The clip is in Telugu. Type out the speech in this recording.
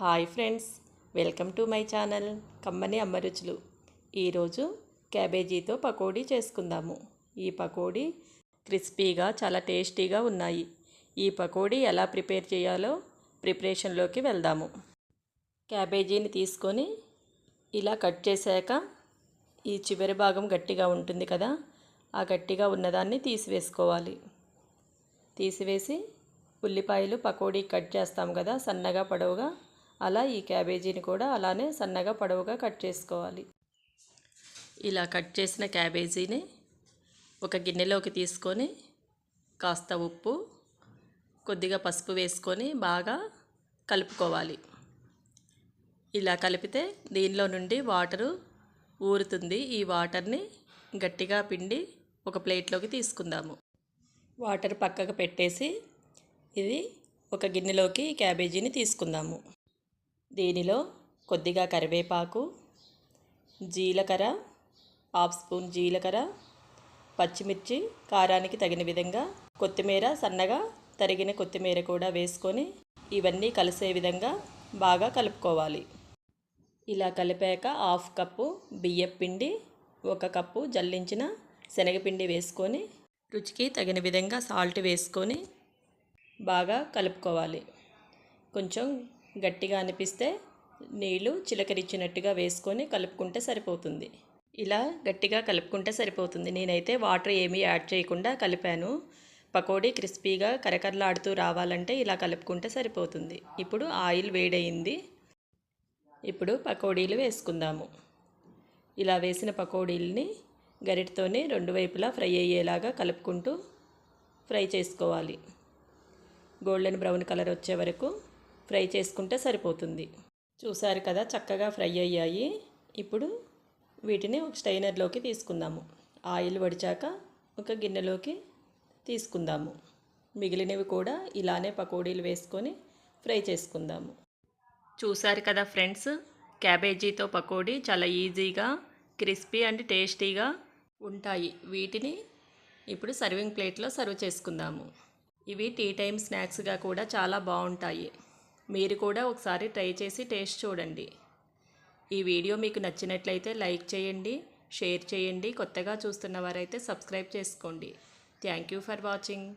Hi friends welcome to my channel కమ్మని అమ్మ రుచులు. ఈరోజు క్యాబేజీతో పకోడీ చేసుకుందాము. ఈ పకోడీ క్రిస్పీగా చాలా టేస్టీగా ఉన్నాయి. ఈ పకోడీ ఎలా ప్రిపేర్ చేయాలో ప్రిపరేషన్లోకి వెళ్దాము. క్యాబేజీని తీసుకొని ఇలా కట్ చేశాక ఈ చివరి భాగం గట్టిగా ఉంటుంది కదా ఆ గట్టిగా ఉన్నదాన్ని తీసివేసుకోవాలి. తీసివేసి ఉల్లిపాయలు పకోడీ కట్ చేస్తాం కదా సన్నగా పొడవుగా అలా ఈ క్యాబేజీని కూడా అలానే సన్నగా పొడవుగా కట్ చేసుకోవాలి. ఇలా కట్ చేసిన క్యాబేజీని ఒక గిన్నెలోకి తీసుకొని కాస్త ఉప్పు కొద్దిగా పసుపు వేసుకొని బాగా కలుపుకోవాలి. ఇలా కలిపితే దీనిలో నుండి వాటరు ఊరుతుంది. ఈ వాటర్ని గట్టిగా పిండి ఒక ప్లేట్లోకి తీసుకుందాము. వాటర్ పక్కకు పెట్టేసి ఇది ఒక గిన్నెలోకి క్యాబేజీని తీసుకుందాము. దీనిలో కొద్దిగా కరివేపాకు జీలకర్ర హాఫ్ స్పూన్ జీలకర్ర పచ్చిమిర్చి కారానికి తగిన విధంగా కొత్తిమీర సన్నగా తరిగిన కొత్తిమీర కూడా వేసుకొని ఇవన్నీ కలిసే విధంగా బాగా కలుపుకోవాలి. ఇలా కలిపాక హాఫ్ కప్పు బియ్యం పిండి ఒక కప్పు జల్లించిన శనగపిండి వేసుకొని రుచికి తగిన విధంగా సాల్ట్ వేసుకొని బాగా కలుపుకోవాలి. కొంచెం గట్టిగా అనిపిస్తే నీళ్ళు చిలకరిచ్చినట్టుగా వేసుకొని కలుపుకుంటే సరిపోతుంది. ఇలా గట్టిగా కలుపుకుంటే సరిపోతుంది. నేనైతే వాటర్ ఏమీ యాడ్ చేయకుండా కలిపాను. పకోడీ క్రిస్పీగా కరకరలాడుతూ రావాలంటే ఇలా కలుపుకుంటే సరిపోతుంది. ఇప్పుడు ఆయిల్ వేడయింది. ఇప్పుడు పకోడీలు వేసుకుందాము. ఇలా వేసిన పకోడీలని గరిటతోనే రెండు వైపులా ఫ్రై అయ్యేలాగా కలుపుకుంటూ ఫ్రై చేసుకోవాలి. గోల్డెన్ బ్రౌన్ కలర్ వచ్చే వరకు ఫ్రై చేసుకుంటే సరిపోతుంది. చూసారు కదా చక్కగా ఫ్రై అయ్యాయి. ఇప్పుడు వీటిని ఒక స్టైనర్లోకి తీసుకుందాము. ఆయిల్ వడిచాక ఒక గిన్నెలోకి తీసుకుందాము. మిగిలినవి కూడా ఇలానే పకోడీలు వేసుకొని ఫ్రై చేసుకుందాము. చూసారు కదా ఫ్రెండ్స్ క్యాబేజీతో పకోడీ చాలా ఈజీగా క్రిస్పీ అండ్ టేస్టీగా ఉంటాయి. వీటిని ఇప్పుడు సర్వింగ్ ప్లేట్లో సర్వ్ చేసుకుందాము. ఇవి టీ టైం స్నాక్స్గా కూడా చాలా బాగుంటాయి. మీరు కూడా ఒకసారి ట్రై చేసి టేస్ట్ చూడండి. ఈ వీడియో మీకు నచ్చినట్లయితే లైక్ చేయండి షేర్ చేయండి కొత్తగా చూస్తున్న వారైతే సబ్స్క్రైబ్ చేసుకోండి. Thank you for watching.